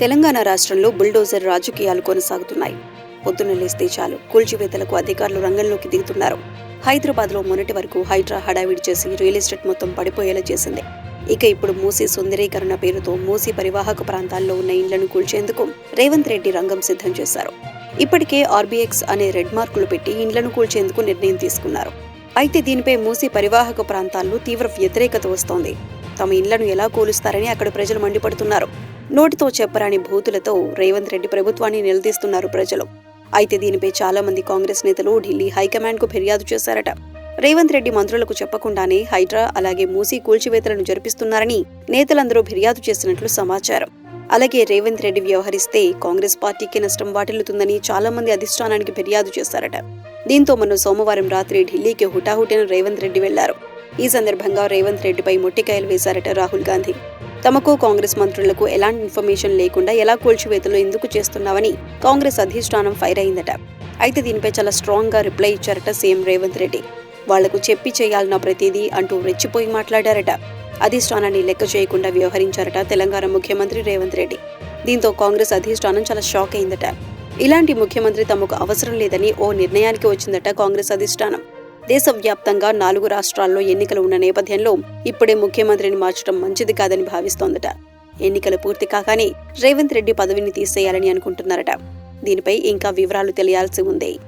తెలంగాణ రాష్ట్రంలో బుల్డోజర్ రాజకీయాలు కొనసాగుతున్నాయి. పొద్దున్న లేస్తే చాలు కూల్చివేతలకు అధికారులు రంగంలోకి దిగుతున్నారు. హైదరాబాద్లో మొన్నటి వరకు హైడ్రా హడావిడి చేసి రియల్ ఎస్టేట్ మొత్తం పడిపోయేలా చేసింది. ఇక ఇప్పుడు మూసీ సుందరీకరణ పేరుతో మూసీ పరివాహక ప్రాంతాల్లో ఉన్న ఇండ్లను కూల్చేందుకు రేవంత్ రెడ్డి రంగం సిద్ధం చేశారు. ఇప్పటికే ఆర్బీఎక్స్ అనే రెడ్ మార్కులు పెట్టి ఇండ్లను కూల్చేందుకు నిర్ణయం తీసుకున్నారు. అయితే దీనిపై మూసీ పరివాహక ప్రాంతాల్లో తీవ్ర వ్యతిరేకత వస్తోంది. తమ ఇండ్లను ఎలా కూలుస్తారని అక్కడ ప్రజలు మండిపడుతున్నారు. నోటితో చెప్పరాని భూతులతో రేవంత్ రెడ్డి ప్రభుత్వాన్ని నిలదీస్తున్నారు ప్రజలు. అయితే దీనిపై చాలా మంది కాంగ్రెస్ నేతలు ఢిల్లీ హైకమాండ్కు ఫిర్యాదు చేశారట. రేవంత్ రెడ్డి మంత్రులకు చెప్పకుండానే హైడ్రా అలాగే మూసీ కూల్చివేతలను జరిపిస్తున్నారని నేతలందరూ ఫిర్యాదు చేసినట్లు సమాచారం. అలాగే రేవంత్ రెడ్డి వ్యవహరిస్తే కాంగ్రెస్ పార్టీకి నష్టం వాటిల్లుతుందని చాలా మంది అధిష్టానానికి ఫిర్యాదు చేశారట. దీంతో మొన్న సోమవారం రాత్రి ఢిల్లీకి హుటాహుటిన రేవంత్ రెడ్డి వెళ్ళారు. ఈ సందర్భంగా రేవంత్ రెడ్డిపై మొట్టికాయలు వేశారట రాహుల్ గాంధీ. తమకు కాంగ్రెస్ మంత్రులకు ఎలాంటి ఇన్ఫర్మేషన్ లేకుండా ఎలా కూల్చివేతలు ఎందుకు చేస్తున్నావని కాంగ్రెస్ అధిష్టానం ఫైర్ అయిందట. అయితే దీనిపై చాలా స్ట్రాంగ్గా రిప్లై ఇచ్చారట సీఎం రేవంత్ రెడ్డి. వాళ్ళకు చెప్పి చేయాలన్న ప్రతిదీ అంటూ రెచ్చిపోయి మాట్లాడారట. అధిష్టానాన్ని లెక్క చేయకుండా వ్యవహరించారట తెలంగాణ ముఖ్యమంత్రి రేవంత్ రెడ్డి. దీంతో కాంగ్రెస్ అధిష్టానం చాలా షాక్ అయిందట. ఇలాంటి ముఖ్యమంత్రి తమకు అవసరం లేదని ఓ నిర్ణయానికి వచ్చిందట కాంగ్రెస్ అధిష్టానం. దేశవ్యాప్తంగా నాలుగు రాష్ట్రాల్లో ఎన్నికలు ఉన్న నేపథ్యంలో ఇప్పుడే ముఖ్యమంత్రిని మార్చడం మంచిది కాదని భావిస్తోందట. ఎన్నికలు పూర్తి కాగానే రేవంత్ రెడ్డి పదవిని తీసేయాలని అనుకుంటున్నారట. దీనిపై ఇంకా వివరాలు తెలియాల్సి ఉంది.